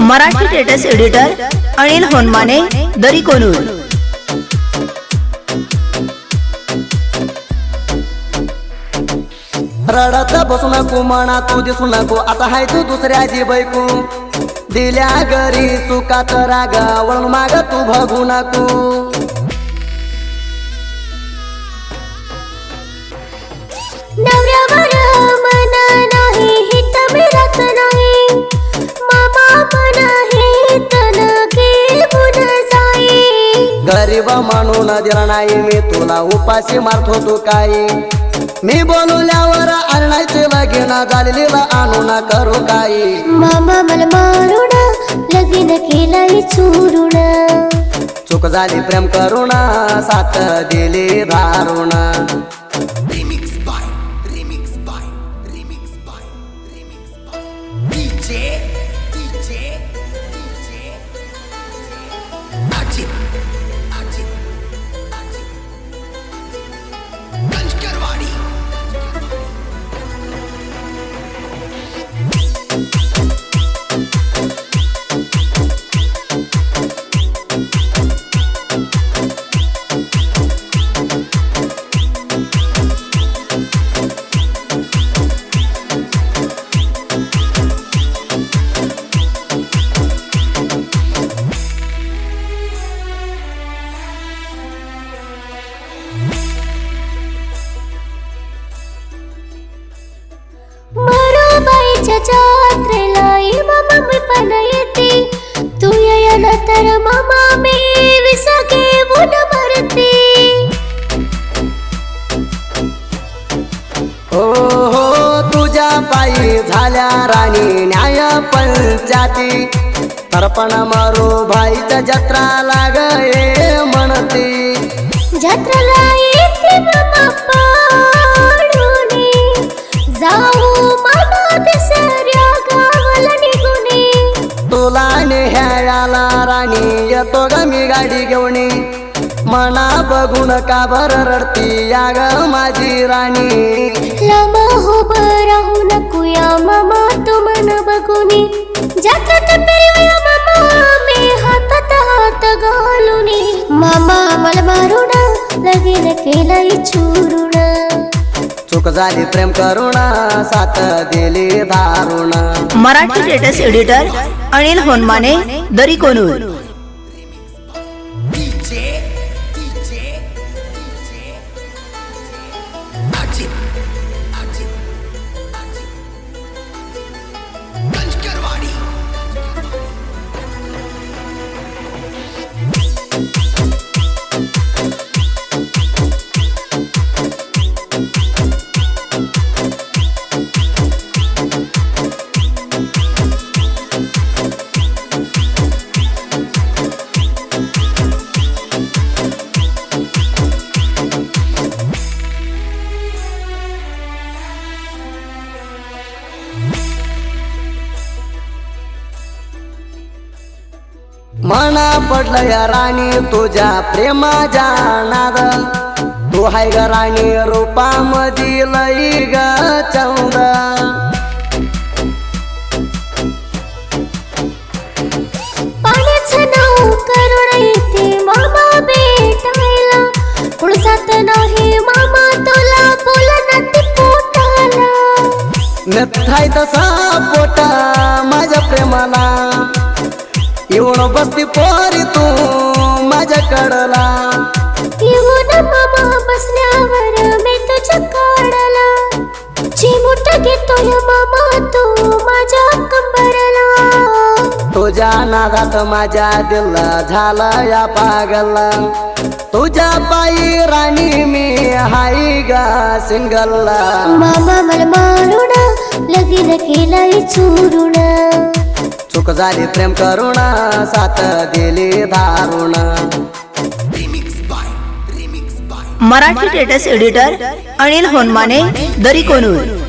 Marathi status editor Anil Honmane दरी कोनूर रडत बसू नको म्हणा तू दिसू नको आता हाय तू दुसऱ्याची बैकू दिल्या घरी चुकात राग वळून माग तू बघू नको. नवऱ्यावर मन नाही हित मिळत नाही. म्हणून दिला नाही. मी तुला उपाशी मारत होतो काही. मी बोलवल्यावर आणायचे लगीन झालेलीला आणू ना करू काही. मामा मला मारून लगीन केलंय चुरून. चूक झाली प्रेम करून साथ दिली दारुण मरोबाईच्या झाल्या राणी न्याय पंचाती तर्पण मारू भाईच्या जत्रा लाग म्हणती. तुला नेहायला राणी येतो ग मी गाडी घेऊन. मना बघून का बर रडती? या ग माझी राणी. लांब उभं राहू नको या मामा तू मन बघून. जत्रात फिरूया मामा मी हातात हात घालून. मामा मला मारून लगीन केलंय चुरून. चूक झाली प्रेम करून साथ दिली दारुण. Marathi status editor Anil Honmane Dari Konur. मना पडलं या राणी तुझ्या प्रेमाच्या नाद. तू हाय ग राणी रूपामधी लई ग चंद. नथाय तसा पोटा माझ्या प्रेमाला. बसती पोरी तू माझ्या कडला. येऊन मामा बसल्यावर मी तुझ्या काढला चिमुट घेतोय मामा तू माझ्या कंबरला. तुझ्या नादात माझ्या दिल झाला या पागला तुझ्या पायी राणी मी हाय गा सिंगलला. मामा मला मारून लगीन केलंय चुरून. सुख झाली प्रेम करून साथ दिली दारुण. Marathi status editor Anil Honmane Dari Konur.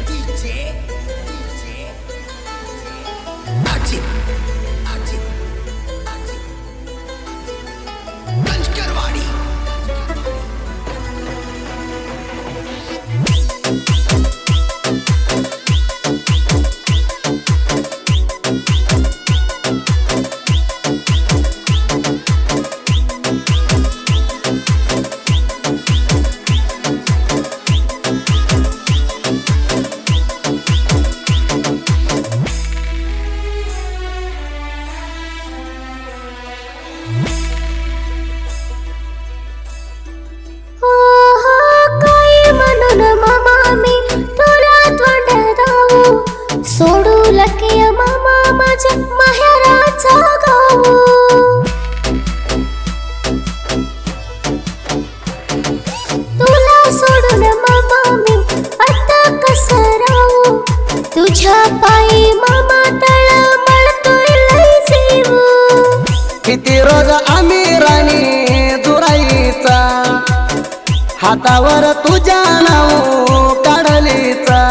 हातावर तुझ्या नाव काढलीचा.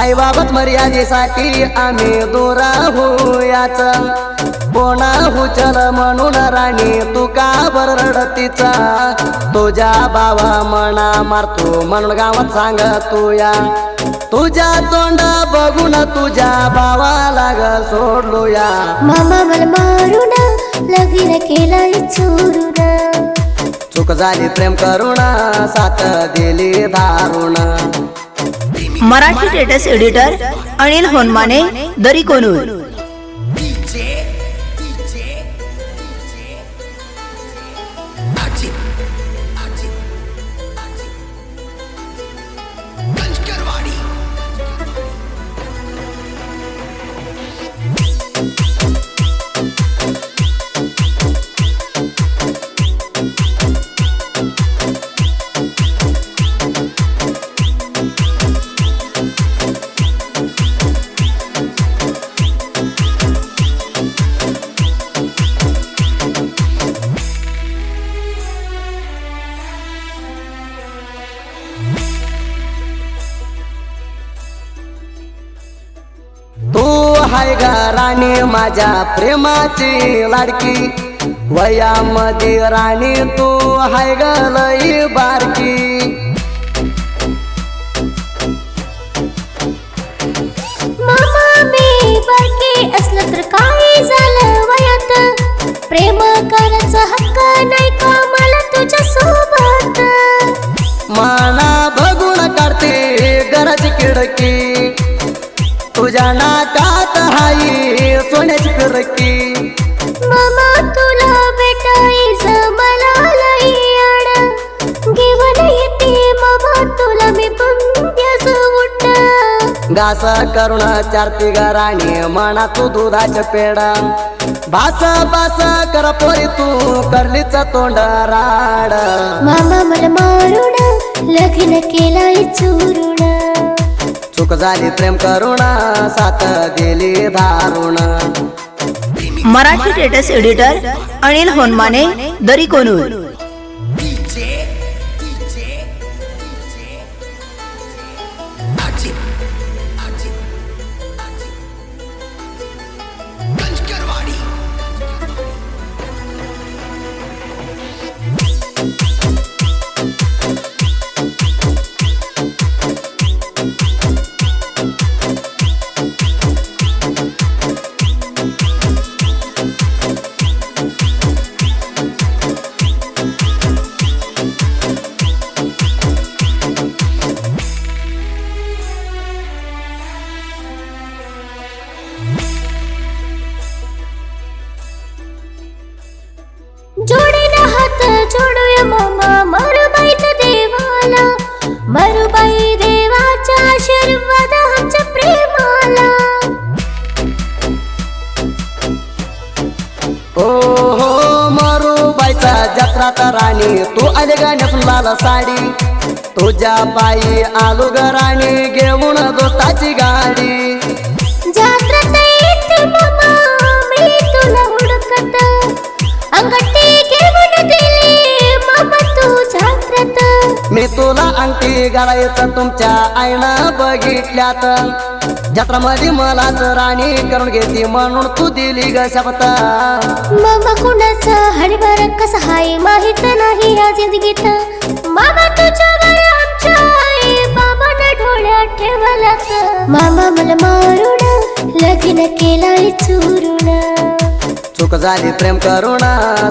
आई बाबत मर्यादेसाठी आम्ही दोरा होयाच कोणा हुचल म्हणून राणी तू का बरडतीचा तुझ्या बाबा म्हणा मारतो म्हणून गावात सांग तुया तुझ्या तोंड बघून तुझ्या भावाला ग सोडलो या. मामा मला मारून लगीन केला चोरून सुख झाली प्रेम करुण साथ दिली दारुण मराठी स्टेटस एडिटर अनिल होनमाने दरी कोनूर. माझ्या प्रेमाची लाडकी. वयामध्ये राणी तू हाय ग लई बारकी. मामा मी बारके असलं तर काय झालं वयात? प्रेम करायचा हक्क नाही का मला तुझ्या सोबत? माना बघून काढते घराची खिडकी तुझ्या नाकात हाई सोन्याची फिरकी मामा तुला भेटायचं मला लई आड. घेऊन येते मामा तुला मी पंक्याच उठ घास करून चारती ग राणी म्हणा तू दुधाच्या पेडा बास बास कर पोरी तू करलीच तोंड राड. मामा मला मारून लग्न केलंय चोरून चूक झाली प्रेम करुणा साथ दिली दारुण मराठी स्टेटस एडिटर अनिल होनमाने दरी कोनूर. जत्रात राणी तू आले गाण्यातून लाल साडी. तुझ्या पायी आलो ग राणी घेऊन दोस्ताची गाडी. मी तुला अंगठी घालायचं तुमच्या आईनं बघितल्यात. जत्रामध्ये मलाच राणी करून घेतली म्हणून तू दिली ग शपथ. कस हाय माहीत नाही या जिंदगीत मामा तुझ्यावर आमच्या आई बाबान डोळ्यात ठेवलात मामा मला मारून लग्न केलाय चुरून. चूक झाली प्रेम करुण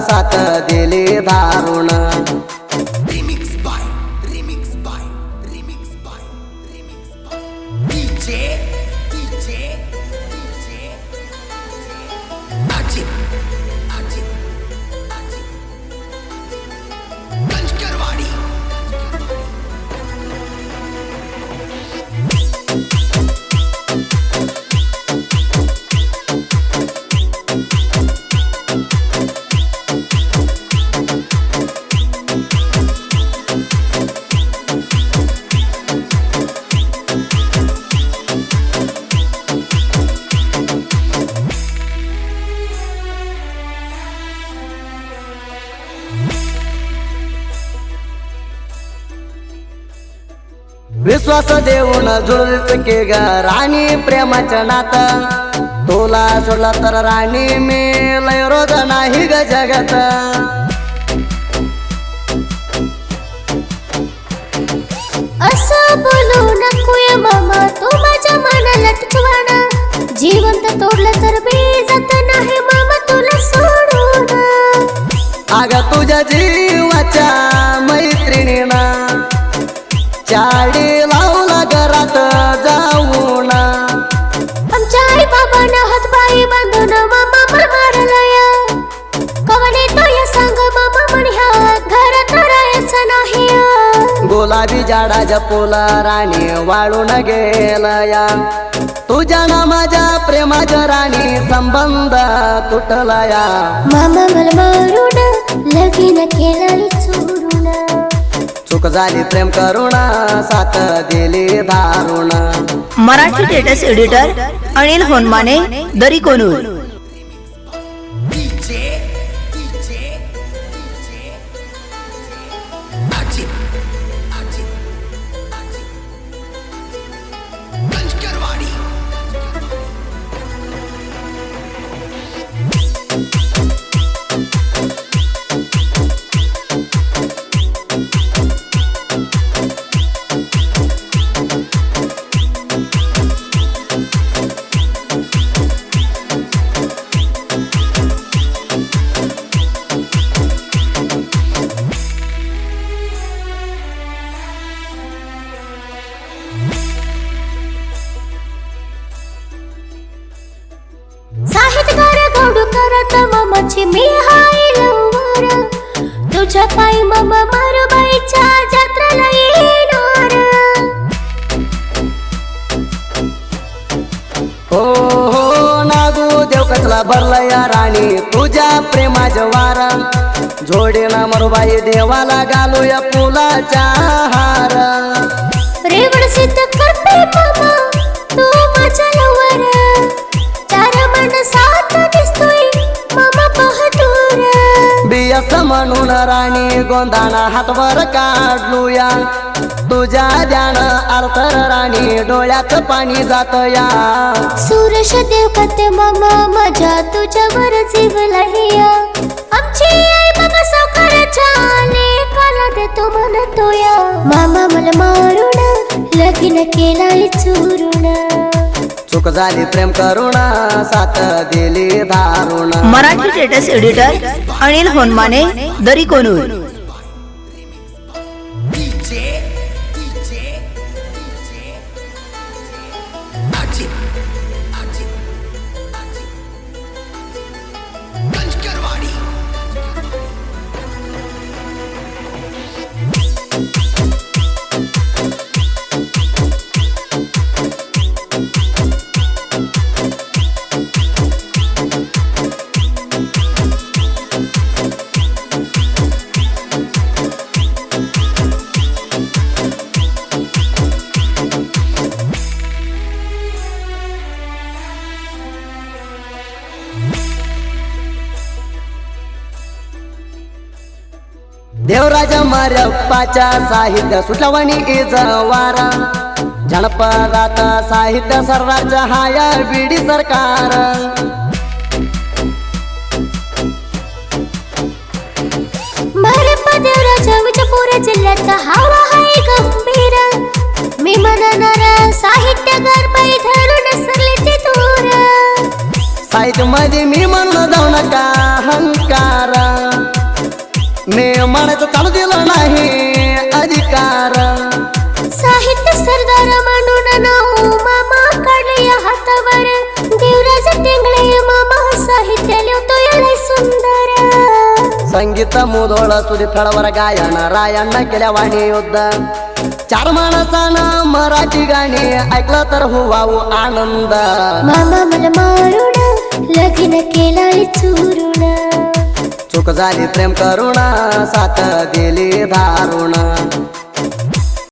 साथ दिली दारुण. Remix by remix by remix by विश्वास देऊन जुळच के ग राणी प्रेमाचं नातं. तुला सोडला तर राणी मी लय रोज नाही ग जगत. असं बोलू नकोय मामा तू माझ्या मनाला जिवंत तोडलं तर बेजात नाही मामा तुला सोडून. अग तुझ्या जीवाच्या मैत्रिणीनं या. गुलाबी झाडा जपोला राणी वाळून गेला या. तुझ्या ना माझ्या प्रेमाच्या राणी संबंध तुटला या. मामा मला मारून लगीन केलं चोरून. चूक झाली प्रेम करुण साथ दिली दारुण. Marathi status editor Anil Honmane Dari Konur. मामाची मी हाय लवर. तुझ्या पायी मामा मारुबाईच्या जत्रेला येणार. हो हो नागू देव कसला भरला या राणी. तुझ्या प्रेमाच्या वारा. जोडीना मरुबाई देवाला घालूया फुलाच्या हार. रेवड सिद्ध करते मामा. म्हणून राणी गोंधाना हातवर काढलूया. तुझ्या ध्यान अर्थर राणी डोळ्यात पाणी जात या सुरेश देव कते मामा माझ्या तुझ्यावर जीवला हिया आमची आई बाबा सावकाराच्या लेखाला देतो म्हणतो या मामा मला मारून लगीन केलाय चुरून. चूक झाली प्रेम करुणा साथ दिली दारुणा मराठी स्टेटस एडिटर अनिल होनमाने दरी कोनूर. देवराज मारप्पाच्या साहित्य सुटलवणी वारा. जनपदात साहित्य सर्वांच्या हाया बिडी सरकार. जिल्ह्यात हवा आहे गंभीर. मी म्हणणार साहित्यकार बाई धरून सरले ते दूर. साहित्यमध्ये मी म्हणलं जाऊ नका अहंकार. मी म्हणायचं चालू दिलं नाही. अधिकार. साहित्य सरदार म्हणून नाव मामा काढले या हातावर. देवराज टेंगळे मामा साहित्य लिहितो याला सुंदर. संगीत मुधोळ सुरी फळवर गायन रायಣ್ण केल्या वाणी युद्ध. चार माणसानं मराठी गाणी ऐकलं तर हुवाऊ आनंद. मामा मला मारून लगीन केलाय चुरून सुख झाली प्रेम करुण साथ दिली दारुण